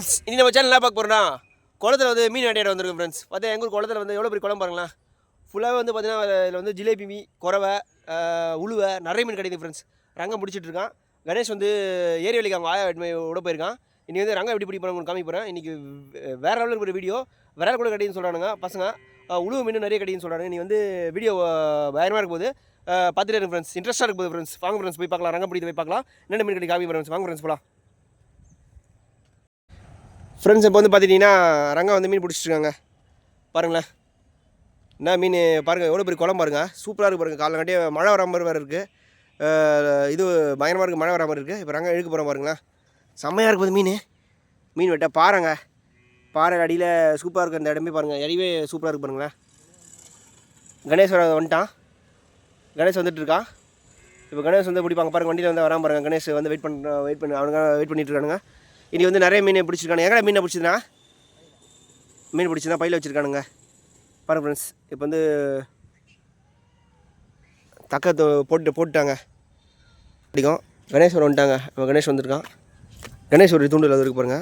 Friends இனி நம்ம channel என்ன பார்க்க போகிறோம்னா குளத்துல வந்து மீன் வேட்டையாட வந்திருக்கோம் ஃப்ரெண்ட்ஸ் பார்த்தா எங்கள் குளத்தில் குளத்துல வந்து எவ்வளோ பெரிய குளம் பாருங்களேன். ஃபுல்லாகவே வந்து பார்த்தீங்கன்னா இதில் வந்து ஜிலேபி மீன் குறவை உழுவை உளுவை நிறைய மீன் கிடைக்குது ஃப்ரெண்ட்ஸ் ரங்கம் பிடிச்சிட்டு இருக்கான். கணேஷ் வந்து ஏரி வேலைக்கு அவங்க ஆயா வெட்டுமை விட போயிருக்கான். இன்றைக்கி வந்து ரங்கம் எப்படி பிடி பண்ண காமிக்க போகிறேன் இன்றைக்கி வேறு லெவலில் ஒரு வீடியோ விரால் கூட கிடைக்குன்னு சொல்கிறானுங்க பசங்க ஆஹ், மீன் நிறைய கிடைக்குன்னு சொல்கிறாங்க நீ வந்து வீடியோ பயமாக இருக்கும் போது பார்த்துட்டு இருக்கு ஃப்ரெண்ட்ஸ் இன்ட்ரெஸ்ட்டாக இருக்கும் போது ஃப்ரெண்ட்ஸ் வாங்க ஃப்ரெண்ட்ஸ் போய் பார்க்கலாம். ரங்கம் பிடித்து போய் பார்க்கலாம். என்னென்ன மீன் கிடைக்கும் காமி ஃப்ரெண்ட்ஸ் வாங்க ஃப்ரெண்ட்ஸ் போகலாம் ஃப்ரெண்ட்ஸ் இப்போ வந்து பார்த்துட்டிங்கன்னா ரங்கம் வந்து மீன் பிடிச்சிட்ருக்காங்க பாருங்களேன். என்ன மீன்? பாருங்கள் எவ்வளோ பெரிய குளம் பாருங்கள் சூப்பராக இருக்குது பாருங்கள் காலங்காட்டியே மழை வர மாதிரி வேறு இருக்குது இது பயங்கரமாக இருக்குது மழை வர மாதிரி இருக்குது இப்போ ரங்கம் இழுக்க போகிறோம் பாருங்களேன். செம்மையாக இருக்குது மீன். மீன் வெட்ட பாருங்க. பாறை அடியில் சூப்பராக இருக்குது அந்த இடமே பாருங்கள் எரியவே சூப்பராக இருக்குது பாருங்களேன். கணேஷ் வந்துட்டான். கணேஷ் வந்துட்டு இருக்கான். இப்போ கணேஷ் வந்து பிடிப்பாங்க. பாருங்க வண்டியில் வந்து வராம பாருங்கள் கணேஷ் வந்து வெயிட் பண்ண வெயிட் பண்ணி அவனுங்க வெயிட் பண்ணிட்டு இருக்கானுங்க. இனி வந்து நிறைய மீனை பிடிச்சிருக்கானுங்க. எங்கடா மீனை பிடிச்சதுனா மீன் பிடிச்சிருந்தா பையில் வச்சுருக்கானுங்க. பாருங்க ஃப்ரெண்ட்ஸ் இப்போ வந்து தக்க போட்டு போட்டுட்டாங்க. பிடிக்கும் கணேஷ் வந்துட்டாங்க. இப்போ கணேஷ் வந்திருக்கான். கணேஷ் தூண்டில் வந்து இருக்கு பாருங்க.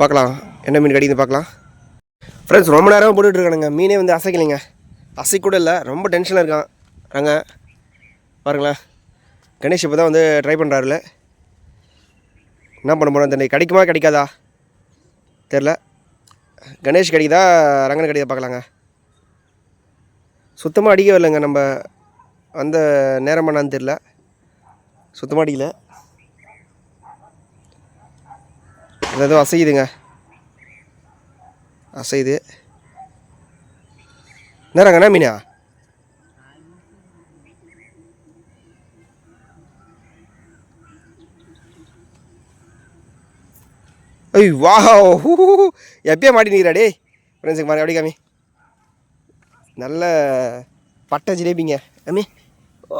பார்க்கலாம். என்ன மீன் கிடைக்குது பார்க்கலாம். ஃப்ரெண்ட்ஸ் ரொம்ப நேரம் போட்டுட்ருக்கானுங்க மீனே வந்து அசைக்கலைங்க. அசைக்க கூட இல்லை. ரொம்ப டென்ஷனாக இருக்கான். நாங்கள் பாருங்களேன். கணேஷ் இப்போ தான் வந்து ட்ரை பண்ணுறாருல என்ன பண்ண போகிறோம் தெரியல. கிடைக்குமா கிடைக்காதா? தெரில கணேஷ் கிடைக்குதா? ரங்கன் கிடைக்குதா பார்க்கலாங்க. சுத்தமாக அடிக்கவே இல்லைங்க. நம்ம அந்த நேரம் பண்ணான்னு தெரில சுத்தமாக அடிக்கல. அது ஏதோ அசையுதுங்க. அசையுது. நேரங்கண்ணா மீனா? ஐய் வா எப்பயே மாட்டினீரா டே ஃப்ரெண்ட்ஸுக்கு மாதிரி அப்படி காமி. நல்ல பட்டை ஜிலேபிங்க. காமி. ஓ,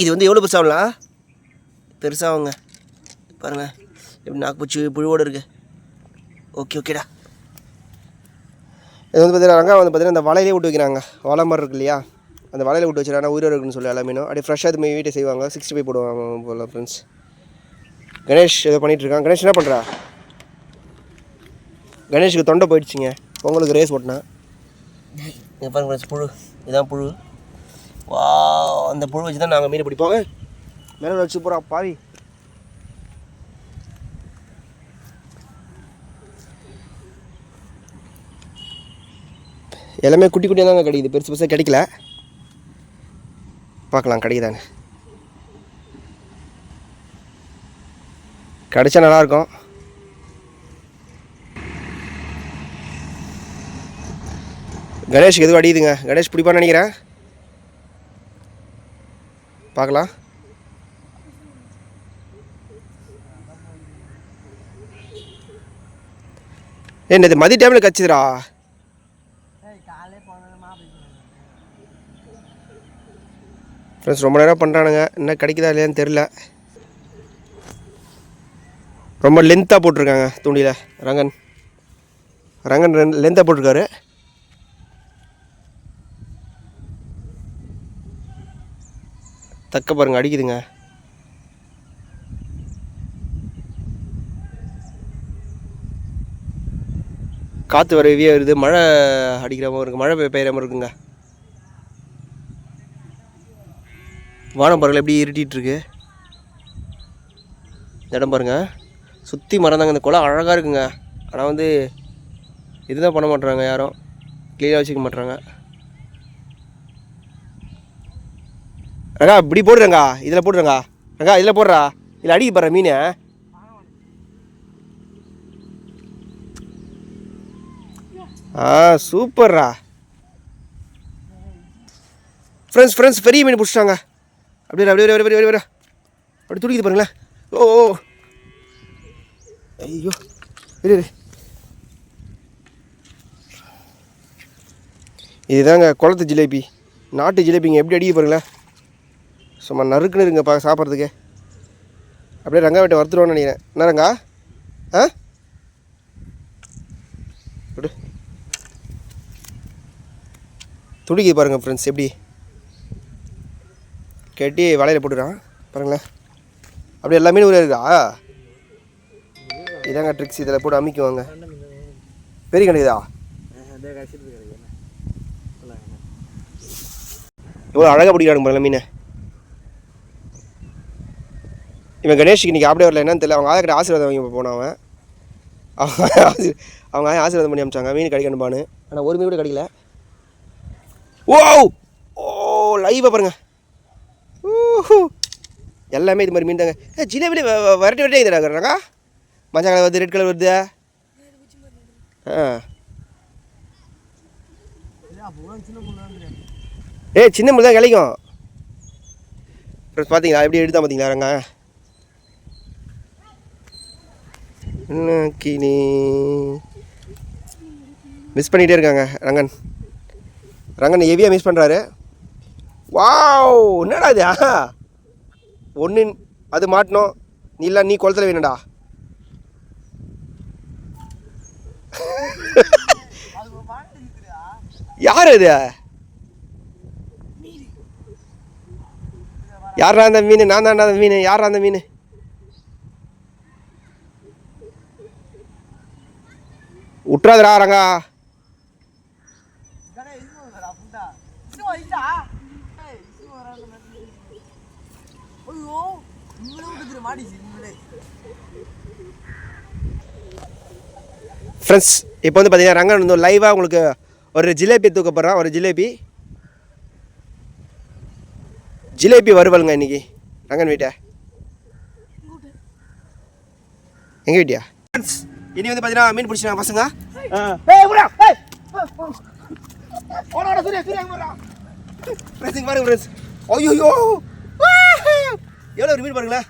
இது வந்து எவ்வளோ பெருசாகலாம் பெருசாகுங்க பாருங்கள் எப்படி நாக்கு பூச்சி புழுவோடு இருக்கு. ஓகே ஓகேடா இது வந்து பார்த்தீங்கன்னா ரங்காய் வந்து பார்த்தீங்கன்னா அந்த வலையிலே விட்டு வைக்கிறாங்க. வலை மாதிரி இருக்கு இல்லையா? அந்த வலையில விட்டு வச்சுருக்காங்க உயிரோடு இருக்குன்னு சொல்லி எல்லா மீனும் அப்படியே ஃப்ரெஷ்ஷாக இது வீட்டை செய்வாங்க. சிக்ஸ்டி ஃபைவ் போடுவாங்க போல ஃப்ரெண்ட்ஸ் கணேஷ் ஏதோ பண்ணிகிட்ருக்கான் இருக்கான். கணேஷ் என்ன பண்ணுறா கணேஷுக்கு தொண்டை போயிடுச்சுங்க. பொங்கலுக்கு ரேஸ் ஓட்டினா இங்கே பாருங்க புழு. இதான் புழு. வா அந்த புழு வச்சு தான் நாங்கள் மீன் பிடிப்போம். மேலே வச்சு போகிறோம் பாவி. எல்லாமே குட்டி குட்டியாக தாங்க கிடைக்குது. பெருசு பெருசாக கிடைக்கல. பார்க்கலாம் கிடைக்குதாங்க கிடைச்சா நல்லாயிருக்கும் கணேஷுக்கு எதுவும் அடியுதுங்க கணேஷ் பிடிப்பான்னு நினைக்கிறேன். பார்க்கலாம். என்ன இது மதிய டைமில் கச்சிதுடா ஃப்ரெண்ட்ஸ் ரொம்ப நேரம் பண்ணுறானுங்க என்ன கிடைக்குதா இல்லையான்னு தெரில ரொம்ப லென்த்தாக போட்டிருக்காங்க தூண்டியில். ரங்கன். ரங்கன் லென்த்தாக போட்டிருக்காரு. தக்க பாருங்கள் அடிக்குதுங்க. காற்று வர வருது. மழை அடிக்கிற மாதிரி இருக்குது மழை பெய்~ பெய்கிற மாதிரி இருக்குங்க. வானம் பாருங்கள் எப்படி இருட்டிகிட்ருக்கு. இந்த இடம் பாருங்க. சுற்றி மறந்தாங்க இந்த குளம் அழகாக இருக்குங்க. ஆனால் வந்து இதுதான் பண்ண மாட்டுறாங்க யாரும். க்ளீனாக வச்சுக்க மாட்டுறாங்க ரங்கா இப்படி போடுறேங்கா இதில் போடுறேங்கா ரங்கா. இதில் போடுறா. இதில் அடிக்க போடுற மீனை. ஆ சூப்பர்ரா. ஃப்ரெண்ட்ஸ் ஃப்ரெண்ட்ஸ் பெரிய மீன் பிடிச்சிட்டாங்க. அப்படியே அப்படியே அப்படியே அப்படியே அப்படி துடிக்குது பாருங்களேன். ஓ ஓ ஐயோ. இரு இரு. இதுதாங்க குளத்து ஜிலேபி. நாட்டு ஜிலேபிங்க எப்படி அடிக்க பாருங்களேன் சும்மா நறுக்குன்னு இருங்க பா சாப்பிட்றதுக்கு. அப்படியே ரங்கா வீட்டை வறுத்துருவோன்னு நினைக்கிறேன். என்ன ரங்கா? ஆ? விடு. துடிக்குது பாருங்கள் ஃப்ரெண்ட்ஸ் எப்படி? கட்டி வலையில் போட்டுறான் பாருங்களேன். அப்படி எல்லா மீனும் ஒரே இருக்கா? இதாங்க ட்ரிக்ஸ் இதில் போட்டு அமைக்குவாங்க பெரிய கணக்குதா இவ்வளோ அழகாக பிடிக்கிறாங்க பாருங்க மீனை. இவன் கணேஷுக்கு இன்றைக்கி அப்படியே வரல என்னன்னு தெரியல. அவங்க ஆதாக்கிட்ட ஆசீர்வாதம் வாங்கி போனவன் அவன். அவங்க அவங்க ஆசீர்வாதம் பண்ணி அமிச்சாங்க மீன் கிடைக்கணும்பான்னு ஆனால் ஒரு மீன் கூட கிடைக்கல. ஓ ஓ லைவாக பாருங்க. ஊஹூ எல்லாமே இது மாதிரி மீன் தாங்க ஏ ஜிலேபி வரட்டி வரட்டி இருக்கிறாங்க மஞ்சள் கலர் வருது ரெட் கலர் வருது. ஆ. ஏ சின்ன முள் தான் கிடைக்கும் பார்த்தீங்களா எப்படி எடுத்தா பார்த்தீங்களா ரங்க? கினி? மிஸ் பண்ணிகிட்டே இருக்காங்க ரங்கன். ரங்கன் ஹெவியாக மிஸ் பண்ணுறாரு வாவ் என்னடா இது? ஒன்று அது மாட்டணும். நீ இல்லை நீ குளத்துல வேணும்டா யார் இது? யாரா அந்த மீன்? நான் தான்டா அந்த மீன். யாரா அந்த மீன்? விட்றாதடா ரங்கா ஃப்ரெண்ட்ஸ் இப்போ வந்து பார்த்தீங்கன்னா ரங்கன் வந்து லைவாக உங்களுக்கு ஒரு ஜிலேபி தூக்க போகிறான் ஒரு ஜிலேபி. ஜிலேபி வருவலுங்க இன்னைக்கு. ரங்கன் வீட்டை. எங்கள் வீட்டியா? ஃப்ரெண்ட்ஸ் இனி வந்து பார்த்தீங்கன்னா மீன் பிடிச்சிருக்காங்க பசங்க. ஏய், உட்றா, ஏய். ஓடா, ஓடா, சூர்யா, சூர்யா, இங்க பாருங்க ஃப்ரெண்ட்ஸ் ஐயோ எவ்வளோ ஒரு மீன் பாருங்களேன்.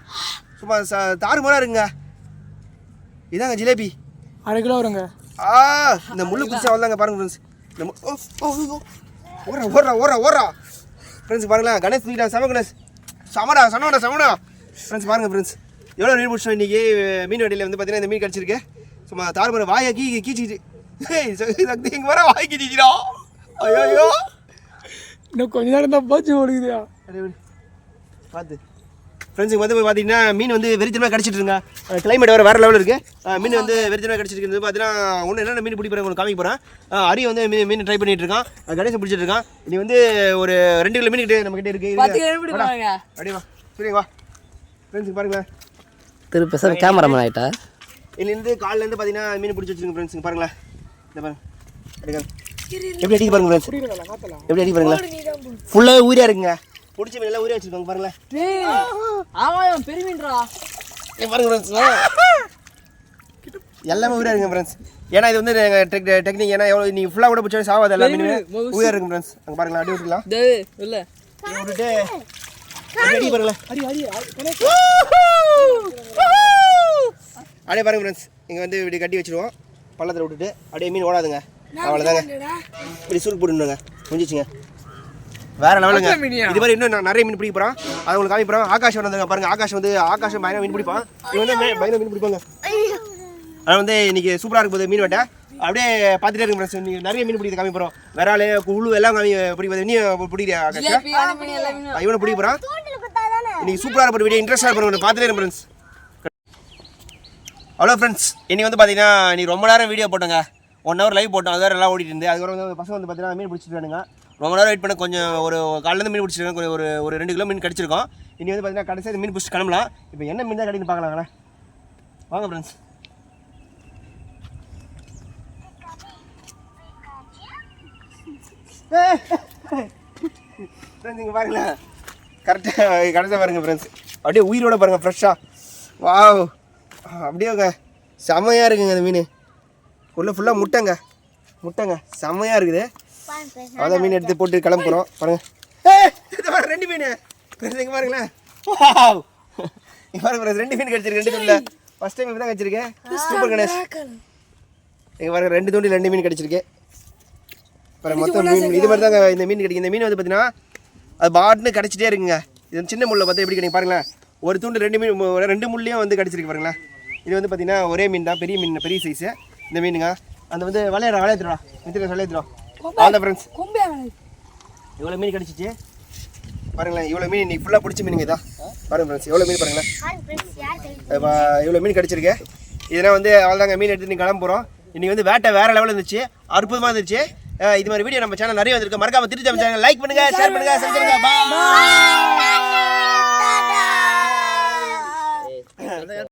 சும்மா ச தாறுமாறாக இருக்குங்க. இதாங்க ஜிலேபி. அரை கிலோ வருங்க. ஆ இந்த முள்ளு குடிச்சா வந்தாங்க பாருங்க ஃப்ரெண்ட்ஸ் இந்த ஓடுறா ஓடுறா ஓடுறா ஓடுறா. ஃப்ரெண்ட்ஸ் பாருங்களேன் கணேஷ் தூக்கிட்டா செம கணேஷ். சமடா சமடா சமடா. ஃப்ரெண்ட்ஸ் பாருங்க ஃப்ரெண்ட்ஸ் எவ்வளோ மீன் பிடிச்சோம் இன்றைக்கி மீன் வண்டியில் வந்து பார்த்தீங்கன்னா இந்த மீன் கிடச்சிருக்கு. சும்மா தாறுமாறு வாயை கீ கீச்சிக்கிச்சு ஏய் சக்தி இங்கே வர வாய் கீச்சிக்கிறா ஐயோ ஐயோ இன்னும் கொஞ்ச நேரம் தான் பாச்சு ஓடுக்குதுயா. பார்த்து. ஃப்ரெண்ட்ஸுக்கு வந்து பார்த்தீங்கன்னா மீன் வந்து வெறித்தனமாக கிடச்சிட்டு இருங்க கிளைமேட் வேறு வேறு லெவலில் இருக்குது மீன் வந்து வெறித்தனமாக கிடச்சிட்டு இருக்குது பார்த்தீங்கன்னா ஒன்று என்னென்ன மீன் பிடிப்பறேன் உங்களுக்கு காமிக்க போகிறேன் அரி வந்து மீன் மீன் ட்ரை பண்ணிட்டு இருக்கான். கணேசன் பிடிச்சிட்டு இருக்கான் இனி வந்து ஒரு ரெண்டு கிலோ மீன் கிட்ட நம்ம கிட்ட இருக்கு. அப்படியே வா. சரிங்க வா. ஃப்ரெண்ட்ஸுக்கு பாருங்களேன் திரு பேசுகிற கேமராமேன் ஆகிட்டா இதுலேருந்து காலிலேருந்து பார்த்தீங்கன்னா மீன் பிடிச்சி வச்சிருங்க ஃப்ரெண்ட்ஸுங்க பாருங்களேன். இந்த பாருங்க. எப்படி அடிக்க பாருங்க ஃப்ரெண்ட்ஸ் எப்படி அடிக்க பாருங்களேன்? ஃபுல்லாக ஊரியா இருக்குங்க. பிடிச்ச மீன் எல்லாம் ஊரியா வச்சிருக்காங்க பாருங்களேன். ஆமாம் பெருமீன்றா இங்க பாருங்க ஃப்ரெண்ட்ஸ் எல்லாமே ஊரா இருக்குங்க ஃப்ரெண்ட்ஸ் ஏன்னா இது வந்து டெக் டெக்னிக் ஏன்னா எவ்வளோ நீங்கள் ஃபுல்லாக கூட பிடிச்சாலும் சாவாது எல்லா மீனுமே ஊரா இருக்கும் ஃப்ரெண்ட்ஸ் அங்கே பாருங்களா அடி இல்லை. அடி விட்டுட்டு அடி பாருங்களேன் அப்படியே பாருங்க ஃப்ரெண்ட்ஸ் இங்கே வந்து இப்படி கட்டி வச்சிருவோம். பள்ளத்தில் விட்டுட்டு அப்படியே மீன் ஓடாதுங்க. அவ்வளோதாங்க இப்படி சுருக்கு போட்டுருங்க முடிஞ்சிச்சுங்க. வேற லெவலுங்க. இது மாதிரி இன்னும் நான் நிறைய மீன் பிடிக்க போகிறோம் அதை உங்களுக்கு காமி போகிறோம் ஆகாஷ் வந்தாங்க பாருங்க. ஆகாஷ் வந்து ஆகாஷம் பயணம் மீன் பிடிப்பான். இது வந்து பயணம் மீன் பிடிப்பாங்க. அது வந்து இன்னைக்கு சூப்பராக இருக்கும் போது மீன் வெட்ட. அப்படியே பார்த்துட்டே இருக்கு ஃப்ரெண்ட்ஸ் நீங்கள் நிறைய மீன் பிடிக்க காமி போகிறோம் வேற ஆளு குழு எல்லாம் காமி பிடிப்பது நீ பிடிக்கிறியா ஆகாஷ்? இவனை பிடிக்க போகிறான் இன்னைக்கு சூப்பராக இருப்ப வீடியோ இன்ட்ரெஸ்டாக இருப்போம் பார்த்துட்டே இருங்க ஃப்ரெண்ட்ஸ் அவ்வளோ ஃப்ரெண்ட்ஸ் இன்றைக்கி வந்து பார்த்தீங்கன்னா நீ ரொம்ப நேரம் வீடியோ போட்டோங்க. ஒன் ஹவர் லைவ் போட்டோம். அது வேறு எல்லாம் ஓடிட்டு இருந்து அதுக்கப்புறம் வந்து பசங்க வந்து பார்த்தீங்கன்னா மீன் பிடிச்சிட்டு ரொம்ப நேரம் வெயிட் பண்ண கொஞ்சம் ஒரு காலையிலேருந்து மீன் பிடிச்சிருக்கேன் கொஞ்சம் ஒரு ஒரு ரெண்டு கிலோ மீன் கிடச்சிருக்கோம். இனி வந்து பார்த்தீங்கன்னா கடைசியாக மீன் பிடிச்சி கிளம்பலாம். இப்போ என்ன மீன் தான் கிடைக்குன்னு பார்க்கலாங்களே வாங்க. ஃப்ரெண்ட்ஸ் ஃப்ரெண்ட்ஸ் இங்கே பாருங்களேன். கரெக்டாக கடைசியாக பாருங்க ஃப்ரெண்ட்ஸ் அப்படியே உயிரோட பாருங்கள் ஃப்ரெஷ்ஷாக வாவ் அப்படியேங்க செமையாக இருக்குங்க இந்த மீன். உள்ளே ஃபுல்லாக முட்டைங்க. முட்டைங்க. செமையாக இருக்குது. அதான் மீன் எடுத்து போட்டு கிளம்புறோம். பாருங்க. இது ரெண்டு மீன். இங்கே பாருங்களேன். இங்கே பாருங்க ரெண்டு மீன் கிடச்சிருக்கு ரெண்டு தூண்டில். ஃபஸ்ட் டைம் இப்போ தான் கிடச்சிருக்கேன். சூப்பர் கணேஷ். இங்கே பாருங்க ரெண்டு தூண்டில் ரெண்டு மீன் கிடச்சிருக்கு. அப்புறம் மொத்தம் மீன் இது மாதிரி தாங்க இந்த மீன் கிடைக்கும் இந்த மீன் வந்து பார்த்தீங்கன்னா அது பாட்டுன்னு கிடச்சிட்டே இருக்குங்க. இது சின்ன முள்ளை பார்த்தா எப்படி கிடைக்கும் பாருங்களேன். ஒரு தூண்டு ரெண்டு மீன் ரெண்டு முள்ளையும் வந்து கிடச்சிருக்கு பாருங்களேன். இது வந்து பார்த்தீங்கன்னா ஒரே மீன் தான் பெரிய மீன் பெரிய சைஸு இந்த மீனுங்க. அந்த வந்து விளையாடுற விளையாடுறா மித்திர விளையாடுறோம் அவ்வளோ ஃப்ரெண்ட்ஸ் இவ்வளோ மீன் கிடச்சிச்சு? பாருங்களேன் இவ்வளோ மீன் இன்னைக்கு ஃபுல்லாக பிடிச்ச மீனுங்க இதான் பாருங்க ஃப்ரெண்ட்ஸ் எவ்வளோ மீன் பாருங்களேன். இவ்வளோ மீன் கிடச்சிருக்கு. இதெல்லாம் வந்து அவ்வளோதாங்க மீன் எடுத்து நீ கிளம்ப போகிறோம் இன்றைக்கி வந்து வேட்டை வேறு லெவலில் இருந்துச்சு. அற்புதமாக இருந்துச்சு. இது மாதிரி வீடியோ நம்ம சேனல் நிறைய வந்திருக்கு. மறக்காம திருச்சி சேனல் லைக் பண்ணுங்க ஷேர் பண்ணுங்க பண்ணுங்க. Bye.